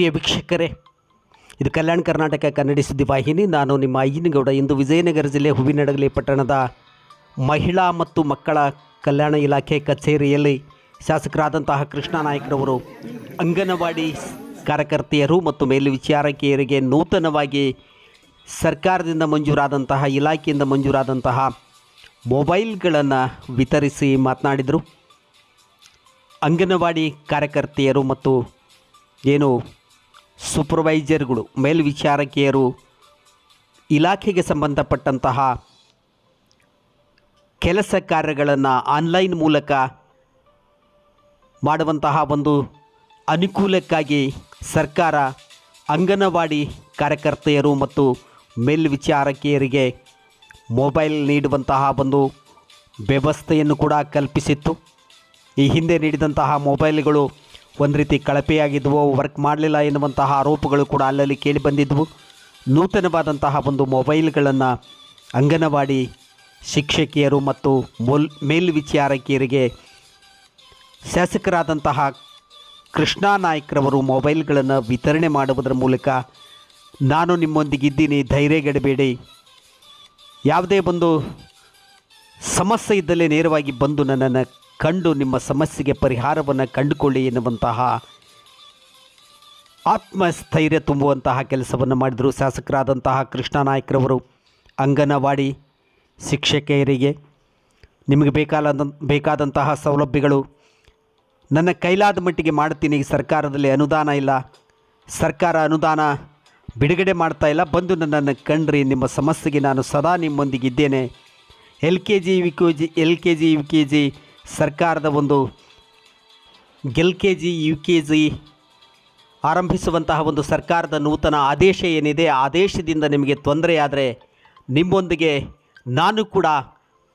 ಪ್ರಿಯ ವೀಕ್ಷಕರೇ, ಇದು ಕಲ್ಯಾಣ ಕರ್ನಾಟಕ ಕನ್ನಡಿ ಸುದ್ದಿ ವಾಹಿನಿ. ನಾನು ನಿಮ್ಮ ಅಯ್ಯನಗೌಡ ಇಂದು ವಿಜಯನಗರ ಜಿಲ್ಲೆ ಹೂವಿನಡಗಲಿ ಪಟ್ಟಣದ ಮಹಿಳಾ ಮತ್ತು ಮಕ್ಕಳ ಕಲ್ಯಾಣ ಇಲಾಖೆ ಕಚೇರಿಯಲ್ಲಿ ಶಾಸಕರಾದಂತಹ ಕೃಷ್ಣ ನಾಯಕರವರು ಅಂಗನವಾಡಿ ಕಾರ್ಯಕರ್ತೆಯರು ಮತ್ತು ಮೇಲ್ವಿಚಾರಕಿಯರಿಗೆ ನೂತನವಾಗಿ ಸರ್ಕಾರದಿಂದ ಮಂಜೂರಾದಂತಹ, ಇಲಾಖೆಯಿಂದ ಮಂಜೂರಾದಂತಹ ಮೊಬೈಲ್ಗಳನ್ನು ವಿತರಿಸಿ ಮಾತನಾಡಿದರು. ಅಂಗನವಾಡಿ ಕಾರ್ಯಕರ್ತೆಯರು ಮತ್ತು ಏನು ಸೂಪರ್ವೈಸರ್ಗಳು ಮೇಲ್ವಿಚಾರಕಿಯರು ಇಲಾಖೆಗೆ ಸಂಬಂಧಪಟ್ಟಂತಹ ಕೆಲಸ ಕಾರ್ಯಗಳನ್ನು ಆನ್ಲೈನ್ ಮೂಲಕ ಮಾಡುವಂತಹ ಒಂದು ಅನುಕೂಲಕ್ಕಾಗಿ ಸರ್ಕಾರ ಅಂಗನವಾಡಿ ಕಾರ್ಯಕರ್ತೆಯರು ಮತ್ತು ಮೇಲ್ವಿಚಾರಕಿಯರಿಗೆ ಮೊಬೈಲ್ ನೀಡುವಂತಹ ಒಂದು ವ್ಯವಸ್ಥೆಯನ್ನು ಕೂಡ ಕಲ್ಪಿಸಿತ್ತು. ಈ ಹಿಂದೆ ನೀಡಿದಂತಹ ಮೊಬೈಲ್ಗಳು ಒಂದು ರೀತಿ ಕಳಪೆಯಾಗಿದ್ದವು ವರ್ಕ್ ಮಾಡಲಿಲ್ಲ ಎನ್ನುವಂತಹ ಆರೋಪಗಳು ಕೂಡ ಅಲ್ಲಲ್ಲಿ ಕೇಳಿ ಬಂದಿದ್ದವು ನೂತನವಾದಂತಹ ಒಂದು ಮೊಬೈಲ್ಗಳನ್ನು ಅಂಗನವಾಡಿ ಶಿಕ್ಷಕಿಯರು ಮತ್ತು ಮೊಲ್, ಮೇಲ್ವಿಚಾರಕಿಯರಿಗೆ ಶಾಸಕರಾದಂತಹ ಕೃಷ್ಣಾ ನಾಯ್ಕರವರು ಮೊಬೈಲ್ಗಳನ್ನು ವಿತರಣೆ ಮಾಡುವುದರ ಮೂಲಕ ನಾನು ನಿಮ್ಮೊಂದಿಗಿದ್ದೀನಿ ಧೈರ್ಯಗೆಡಬೇಡಿ ಯಾವುದೇ ಒಂದು ಸಮಸ್ಯೆ ಇದ್ದಲ್ಲಿ ನೇರವಾಗಿ ಬಂದು ನನ್ನನ್ನು ಕಂಡು ನಿಮ್ಮ ಸಮಸ್ಯೆಗೆ ಪರಿಹಾರವನ್ನು ಕಂಡುಕೊಳ್ಳಿ ಎನ್ನುವಂತಹ ಆತ್ಮಸ್ಥೈರ್ಯ ತುಂಬುವಂತಹ ಕೆಲಸವನ್ನು ಮಾಡಿದರು ಶಾಸಕರಾದಂತಹ ಕೃಷ್ಣ ನಾಯ್ಕರವರು. ಅಂಗನವಾಡಿ ಶಿಕ್ಷಕಿಯರಿಗೆ ನಿಮಗೆ ಬೇಕಾದ ಬೇಕಾದಂತಹ ಸೌಲಭ್ಯಗಳು. ನನ್ನ ಕೈಲಾದ ಮಟ್ಟಿಗೆ ಮಾಡ್ತೀನಿ ಸರ್ಕಾರದಲ್ಲಿ ಅನುದಾನ ಇಲ್ಲ. ಸರ್ಕಾರ ಅನುದಾನ ಬಿಡುಗಡೆ ಮಾಡ್ತಾ ಇಲ್ಲ. ಬಂದು ನನ್ನನ್ನು ಕಂಡ್ರಿ. ನಿಮ್ಮ ಸಮಸ್ಯೆಗೆ ನಾನು ಸದಾ ನಿಮ್ಮೊಂದಿಗಿದ್ದೇನೆ L K G, U K G, L K G, U K G ಸರ್ಕಾರದ ಒಂದು L K G, U K G ಆರಂಭಿಸುವಂತಹ ಒಂದು ಸರ್ಕಾರದ ನೂತನ ಆದೇಶ ಏನಿದೆ ಆದೇಶದಿಂದ ನಿಮಗೆ ತೊಂದರೆಯಾದರೆ ನಿಮ್ಮೊಂದಿಗೆ ನಾನು ಕೂಡ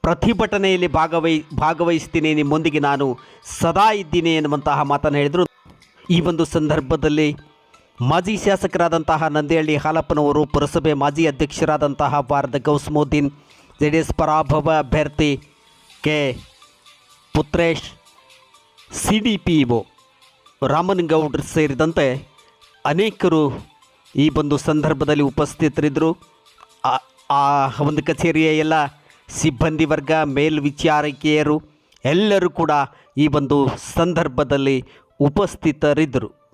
ಪ್ರತಿಭಟನೆಯಲ್ಲಿ ಭಾಗವಹಿ ಭಾಗವಹಿಸ್ತೀನಿ. ನಿಮ್ಮೊಂದಿಗೆ ನಾನು ಸದಾ ಇದ್ದೀನಿ ಎನ್ನುವಂತಹ ಮಾತನ್ನು ಹೇಳಿದರು. ಈ ಒಂದು ಸಂದರ್ಭದಲ್ಲಿ ಮಾಜಿ ಶಾಸಕರಾದಂತಹ ನಂದಿಹಳ್ಳಿ ಹಾಲಪ್ಪನವರು, ಪುರಸಭೆ ಮಾಜಿ ಅಧ್ಯಕ್ಷರಾದಂತಹ ವಾರದ ಗೌಸ್ಮುದ್ದೀನ್ ಜೆ ಡಿ ಎಸ್ ಪರಾಭವ ಅಭ್ಯರ್ಥಿ K. Putresh, C D P O, ರಾಮನಗೌಡರು ಸೇರಿದಂತೆ ಅನೇಕರು ಈ ಒಂದು ಸಂದರ್ಭದಲ್ಲಿ ಉಪಸ್ಥಿತರಿದ್ದರು. ಆ- ಒಂದು ಕಚೇರಿಯ ಎಲ್ಲ ಸಿಬ್ಬಂದಿ ವರ್ಗ ಮೇಲ್ವಿಚಾರಕಿಯರು ಎಲ್ಲರೂ ಕೂಡ ಈ ಒಂದು ಸಂದರ್ಭದಲ್ಲಿ ಉಪಸ್ಥಿತರಿದ್ದರು.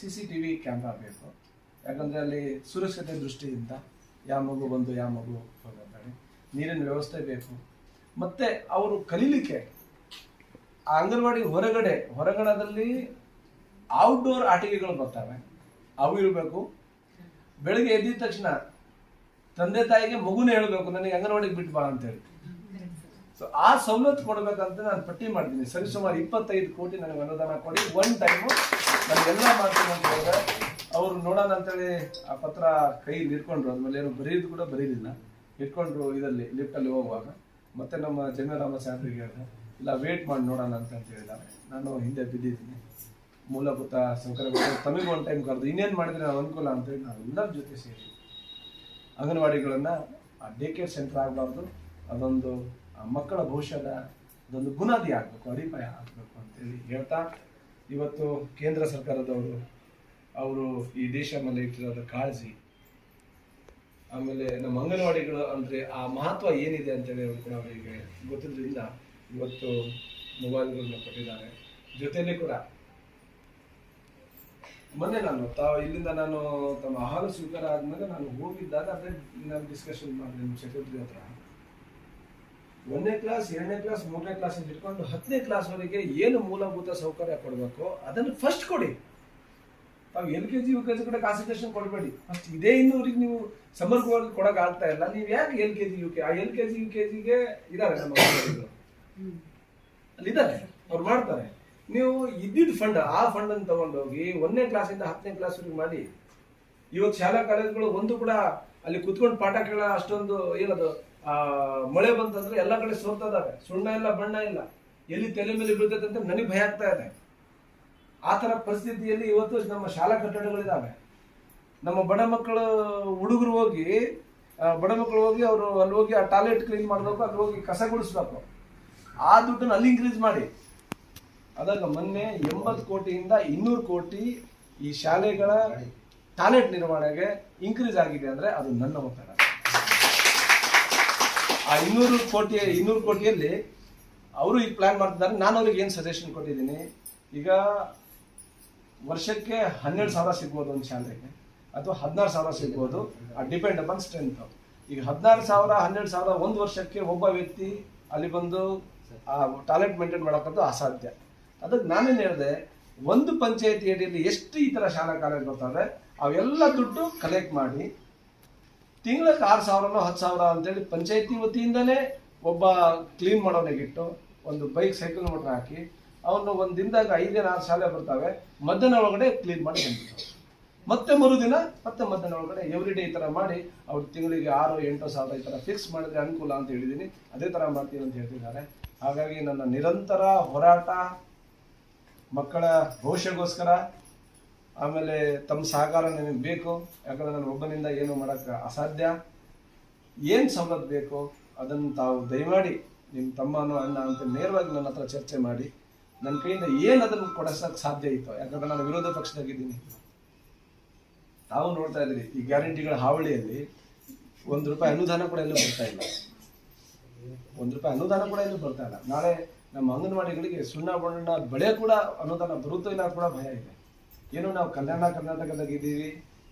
C C T V camera ಬೇಕು. ಯಾಕಂದರೆ ಅಲ್ಲಿ ಸುರಕ್ಷತೆ ದೃಷ್ಟಿಯಿಂದ ಯಾವ ಮಗು ಬಂದು ಯಾವ ಮಗು ನೀರಿನ ವ್ಯವಸ್ಥೆ ಬೇಕು. ಮತ್ತೆ ಅವರು ಕಲೀಲಿಕ್ಕೆ ಆ ಅಂಗನವಾಡಿ ಹೊರಗಡೆ, ಹೊರಗಡದಲ್ಲಿ ಔಟ್ಡೋರ್ ಆಟಿಕೆಗಳು ಬರ್ತವೆ. ಅವು ಇರಬೇಕು. ಬೆಳಿಗ್ಗೆ ಎದ್ದಿದ ತಕ್ಷಣ ತಂದೆ ತಾಯಿಗೆ ಮಗುನೇ ಹೇಳಬೇಕು, ನನಗೆ ಅಂಗನವಾಡಿಗೆ ಬಿಟ್ಟು ಬಾ ಅಂತೇಳಿ. ಸೊ ಆ ಸವಲತ್ತು ಕೊಡಬೇಕಂತ ನಾನು ಪಟ್ಟಿ ಮಾಡ್ತೀನಿ. ಸರಿಸುಮಾರು ಇಪ್ಪತ್ತೈದು ಕೋಟಿ ನನಗೆ ಅನುದಾನ ಕೊಡಿ. ಒನ್ ಟೈಮು ನನಗೆಲ್ಲ ಮಾಡ್ತೀನಿ ಅಂತ ಹೇಳಿದ್ರೆ ಅವರು ನೋಡೋಣ ಅಂತೇಳಿ ಆ ಪತ್ರ ಕೈ ಇಟ್ಕೊಂಡ್ರು ಅದ್ಮೇಲೆ ಏನು ಬರೀದು ಕೂಡ ಬರೀಲಿಲ್ಲ ಇಟ್ಕೊಂಡ್ರು ಇದರಲ್ಲಿ ಲಿಫ್ಟಲ್ಲಿ ಹೋಗುವಾಗ. ಮತ್ತೆ ನಮ್ಮ ಜಂಗರಾಮ ಸಾಹೇಬ್ರಿಗೆ ಹೇಳಿದೆ, ಇಲ್ಲ ವೇಟ್ ಮಾಡಿ ನೋಡೋಣ ಅಂತ ಅಂತ ಹೇಳಿದ್ದಾರೆ. ನಾನು ಹಿಂದೆ ಬಿದ್ದಿದ್ದೀನಿ. ಮೂಲಭೂತ ಸೌಕರ್ಯ ತಮಿಳು ಒಂದು ಟೈಮ್ ಕರೆದು, ಇನ್ನೇನು ಮಾಡಿದ್ರೆ ನಾವು ಅನುಕೂಲ ಅಂತೇಳಿ ನಾವು ಎಲ್ಲರ ಜೊತೆ ಸೇರಿ ಆ ಡೇ ಕೇರ್ ಸೆಂಟರ್ ಆಗಬಾರ್ದು. ಅದೊಂದು ಮಕ್ಕಳ ಭವಿಷ್ಯದ ಅದೊಂದು ಬುನಾದಿ ಆಗಬೇಕು, ಅಡಿಪಾಯ ಆಗಬೇಕು ಅಂತೇಳಿ ಹೇಳ್ತಾ, ಇವತ್ತು ಕೇಂದ್ರ ಸರ್ಕಾರದವರು ಅವರು ಈ ದೇಶ ಮೇಲೆ ಇಟ್ಟಿರೋದ ಕಾಳಜಿ. ಆಮೇಲೆ ನಮ್ಮ ಅಂಗನವಾಡಿಗಳು ಅಂದ್ರೆ ಆ ಮಹತ್ವ ಏನಿದೆ ಅಂತೇಳಿ ಅವರು ಕೂಡ ಅವರಿಗೆ ಗೊತ್ತಿದ್ರಿಂದ ಇವತ್ತು ಮೊಬೈಲ್ಗಳನ್ನ ಕೊಟ್ಟಿದ್ದಾರೆ. ಜೊತೆಯಲ್ಲಿ ಕೂಡ ಮೊನ್ನೆ ನಾನು ತಾವು ಇಲ್ಲಿಂದ ನಾನು ತಮ್ಮ ಆಹಾರ ಸ್ವೀಕಾರ ಆದ್ಮೇಲೆ ನಾನು ಹೋಗಿದ್ದಾಗ ಅದೇ ನಾನು ಡಿಸ್ಕಷನ್ ಮಾಡಿದೆ ನಿಮ್ಮ ಸೆಕ್ರೆಟರಿ ಹತ್ರ. ಒಂದನೇ ಕ್ಲಾಸ್ ಎರಡನೇ ಕ್ಲಾಸ್ ಮೂರನೇ ಕ್ಲಾಸ್ ಇಟ್ಕೊಂಡು ಹತ್ತನೇ ಕ್ಲಾಸ್ವರೆಗೆ ಏನು ಮೂಲಭೂತ ಸೌಕರ್ಯ ಕೊಡಬೇಕು ಅದನ್ನು ಫಸ್ಟ್ ಕೊಡಿ. ತಾವು L K G U K G ಕೂಡ ಕಾನ್ಸಂಟ್ರೇಷನ್ ಕೊಡಬೇಡಿ. ಫಸ್ಟ್ ಇದೇ ಇನ್ನೂರಿಗೆ ನೀವು ಸಮರ್ಪಕವಾಗಿ ಕೊಡಕ್ ಆಗ್ತಾ ಇಲ್ಲ. ನೀವು ಯಾಕೆ L K G U K, ಆ L K G U K ಜಿಗೆ ಇದಾರೆ ನಮ್ಮ ಅಲ್ಲಿ ಅಲ್ಲಿದ್ದಾರೆ ಅವ್ರು ಮಾಡ್ತಾರೆ. ನೀವು ಇದ್ದಿದ್ದ ಫಂಡ್ ಆ ಫಂಡ್ ಅನ್ನು ತಗೊಂಡೋಗಿ ಒಂದನೇ ಕ್ಲಾಸಿಂದ ಹತ್ತನೇ ಕ್ಲಾಸ್ ವರೆಗೆ ಮಾಡಿ, ಇವತ್ತು ಶಾಲಾ ಕಾಲೇಜುಗಳು ಒಂದು ಕೂಡ ಅಲ್ಲಿ ಕುತ್ಕೊಂಡು ಪಾಠ ಕೇಳೋ ಅಷ್ಟೊಂದು ಏನದು ಮಳೆ ಬಂತಂದ್ರೆ ಎಲ್ಲ ಕಡೆ ಸೋರ್ತಾ ಇದಾವೆ ಸುಣ್ಣ ಇಲ್ಲ, ಬಣ್ಣ ಇಲ್ಲ. ಎಲ್ಲಿ ತಲೆ ಮೇಲೆ ಬೀಳ್ತೈತೆ ಅಂತ ನನಗೆ ಭಯ ಆಗ್ತಾ ಇದೆ. ಆ ಥರ ಪರಿಸ್ಥಿತಿಯಲ್ಲಿ ಇವತ್ತು ನಮ್ಮ ಶಾಲಾ ಕಟ್ಟಡಗಳಿದ್ದಾವೆ ನಮ್ಮ ಬಡ ಮಕ್ಕಳು ಹುಡುಗರು ಹೋಗಿ ಬಡ ಮಕ್ಕಳು ಹೋಗಿ ಅವರು ಅಲ್ಲಿ ಹೋಗಿ ಆ ಟಾಯ್ಲೆಟ್ ಕ್ಲೀನ್ ಮಾಡಬೇಕು, ಅಲ್ಲಿ ಹೋಗಿ ಕಸ ಗುಡಿಸ್ಬೇಕು. ಆ ದುಡ್ಡನ್ನು ಅಲ್ಲಿ ಇನ್ಕ್ರೀಸ್ ಮಾಡಿ. ಅದಾಗ ಮೊನ್ನೆ ಎಂಬತ್ತು ಕೋಟಿಯಿಂದ ಇನ್ನೂರು ಕೋಟಿ ಈ ಶಾಲೆಗಳ ಟಾಯ್ಲೆಟ್ ನಿರ್ವಹಣೆಗೆ ಇನ್ಕ್ರೀಸ್ ಆಗಿದೆ ಅಂದ್ರೆ ಅದು ನನ್ನ ಒತ್ತಡ. ಆ ಇನ್ನೂರು ಕೋಟಿ, ಇನ್ನೂರು ಕೋಟಿಯಲ್ಲಿ ಅವರು ಈಗ ಪ್ಲಾನ್ ಮಾಡ್ತಿದ್ದಾರೆ. ನಾನು ಅವ್ರಿಗೆ ಏನು ಸಜೆಷನ್ ಕೊಟ್ಟಿದ್ದೀನಿ, ಈಗ ವರ್ಷಕ್ಕೆ ಹನ್ನೆರಡು ಸಾವಿರ ಸಿಗ್ಬೋದು ಒಂದು ಶಾಲೆಗೆ ಅಥವಾ ಹದಿನಾರು ಸಾವಿರ ಸಿಗ್ಬೋದು. ಡಿಪೆಂಡ್ ಅಪಾನ್ ಸ್ಟ್ರೆಂತ್ ಈಗ ಹದಿನಾರು ಸಾವಿರ, ಹನ್ನೆರಡು ಸಾವಿರ ಒಂದು ವರ್ಷಕ್ಕೆ ಒಬ್ಬ ವ್ಯಕ್ತಿ ಅಲ್ಲಿ ಬಂದು, ಆ ಟಾಯ್ಲೆಟ್ ಮೇಂಟೈನ್ ಮಾಡೋಕ್ಕಂತೂ ಅಸಾಧ್ಯ. ಅದಕ್ಕೆ ನಾನೇನು ಹೇಳಿದೆ, ಒಂದು ಪಂಚಾಯತಿ ಅಡಿಯಲ್ಲಿ ಎಷ್ಟು ಈ ಥರ ಶಾಲಾ ಕಾಲೇಜ್ ಬರ್ತವೆ, ಅವೆಲ್ಲ ದುಡ್ಡು ಕಲೆಕ್ಟ್ ಮಾಡಿ ತಿಂಗಳಿಗೆ ಆರು ಸಾವಿರನೋ ಹತ್ತು ಸಾವಿರ ಅಂತೇಳಿ ಪಂಚಾಯತಿ ವತಿಯಿಂದನೇ ಒಬ್ಬ ಕ್ಲೀನ್ ಮಾಡೋನಿಗಿಟ್ಟು ಒಂದು ಬೈಕ್ ಸೈಕಲ್ ಮೋಟ್ರ್ ಹಾಕಿ ಅವನು ಒಂದು ದಿನದಾಗ ಐದೇನು ಆರು ಶಾಲೆ ಬರ್ತಾವೆ, ಮಧ್ಯಾಹ್ನ ಒಳಗಡೆ ಕ್ಲೀನ್ ಮಾಡಿ ಬಂದಿರ್ತಾವೆ ಮತ್ತೆ ಮರುದಿನ, ಮತ್ತೆ ಮಧ್ಯಾಹ್ನ ಒಳಗಡೆ ಎವ್ರಿ ಡೇ ಈ ಥರ ಮಾಡಿ ಅವ್ರು ತಿಂಗಳಿಗೆ ಆರು, ಎಂಟು ಸಾವಿರ ಈ ಥರ ಫಿಕ್ಸ್ ಮಾಡಿದ್ರೆ ಅನುಕೂಲ ಅಂತ ಹೇಳಿದ್ದೀನಿ ಅದೇ ಥರ ಮಾಡ್ತೀನಿ ಅಂತ ಹೇಳ್ತಿದ್ದಾರೆ. ಹಾಗಾಗಿ ನನ್ನ ನಿರಂತರ ಹೋರಾಟ, ಮಕ್ಕಳ ಭವಿಷ್ಯಗೋಸ್ಕರ ಆಮೇಲೆ ತಮ್ಮ ಸಹಕಾರ ನಿಮಗೆ ಬೇಕು. ಯಾಕಂದ್ರೆ ನಾನು ಒಬ್ಬನಿಂದ ಏನು ಮಾಡೋಕ್ಕೆ ಅಸಾಧ್ಯ, ಏನು ಸವಲತ್ತು ಬೇಕು, ಅದನ್ನು ತಾವು ದಯಮಾಡಿ ನಿಮ್ಮ ತಮ್ಮನೋ ಅನ್ನ ಅಂತ ನೇರವಾಗಿ ನನ್ನ ಹತ್ರ ಚರ್ಚೆ ಮಾಡಿ. ನನ್ನ ಕೈಯಿಂದ ಏನು ಅದನ್ನು ಕೊಡಿಸೋಕೆ ಸಾಧ್ಯ ಇತ್ತು. ಯಾಕಂದ್ರೆ ನಾನು ವಿರೋಧ ಪಕ್ಷದಾಗಿದ್ದೀನಿ ತಾವು ನೋಡ್ತಾ ಇದ್ದೀರಿ, ಈ ಗ್ಯಾರಂಟಿಗಳ ಹಾವಳಿಯಲ್ಲಿ ಒಂದು ರೂಪಾಯಿ ಅನುದಾನ ಕೂಡ ಎಲ್ಲೂ ಬರ್ತಾ ಇಲ್ಲ. ಒಂದು ರೂಪಾಯಿ ಅನುದಾನ ಕೂಡ ಎಲ್ಲೂ ಬರ್ತಾ ಇಲ್ಲ. ನಾಳೆ ನಮ್ಮ ಅಂಗನವಾಡಿಗಳಿಗೆ ಸುಣ್ಣ ಬಣ್ಣ ಬೆಳೆ ಕೂಡ ಅನುದಾನ ಬರುತ್ತೋ ಇಲ್ಲ ಕೂಡ ಭಯ ಇದೆ. ಏನು ನಾವು ಕಲ್ಯಾಣ ಕರ್ನಾಟಕದಾಗಿದ್ದೀವಿ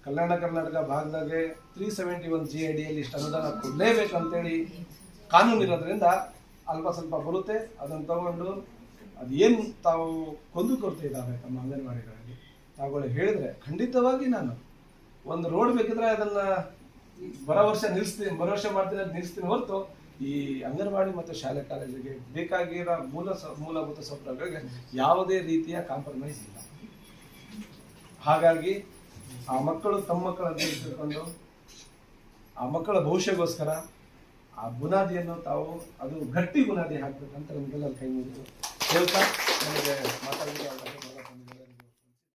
Kalyana Karnataka ಭಾಗದಾಗೆ three seventy one G I ಡಿಯಲ್ಲಿ ಇಷ್ಟು ಅನುದಾನ ಕೊಡಲೇಬೇಕು ಅಂತೇಳಿ ಕಾನೂನು ಇರೋದ್ರಿಂದ ಅಲ್ಪ ಸ್ವಲ್ಪ ಬರುತ್ತೆ. ಅದನ್ನು ತಗೊಂಡು ಅದೇನು ತಾವು ಕೊಂದು ಕೊಡ್ತಾ ಇದ್ದಾವೆ ತಮ್ಮ ಅಂಗನವಾಡಿಗಳಲ್ಲಿ? ತಾವುಗಳು ಹೇಳಿದ್ರೆ ಖಂಡಿತವಾಗಿ ನಾನು ಒಂದು ರೋಡ್ ಬೇಕಿದ್ರೆ ಅದನ್ನ ಬರೋ ವರ್ಷ ನಿಲ್ಲಿಸ್ತೀನಿ ಬರೋ ವರ್ಷ ಮಾಡ್ತೀನಿ ಅಂತ ನಿಲ್ಲಿಸ್ತೀನಿ ಹೊರತು ಈ ಅಂಗನವಾಡಿ ಮತ್ತು ಶಾಲೆ ಕಾಲೇಜಿಗೆ ಬೇಕಾಗಿರೋ ಮೂಲ ಮೂಲಭೂತ ಸೌಕರ್ಯಗಳಿಗೆ ಯಾವುದೇ ರೀತಿಯ ಕಾಂಪ್ರಮೈಸ್ ಇಲ್ಲ. ಹಾಗಾಗಿ ಆ ಮಕ್ಕಳು ತಮ್ಮ ಮಕ್ಕಳನ್ನು ತಿಳ್ಕೊಂಡು ಆ ಮಕ್ಕಳ ಭವಿಷ್ಯಗೋಸ್ಕರ ಆ ಬುನಾದಿಯನ್ನು ತಾವು, ಅದು ಗಟ್ಟಿ ಬುನಾದಿ ಹಾಕ್ಬೇಕಂತ ನಮಗೆಲ್ಲ ಕೈ ಮುಗಿದು ಹೇಳ್ತಾ ನನಗೆ ಮಾತಾಡಲಿಕ್ಕೆ ಅವಕಾಶ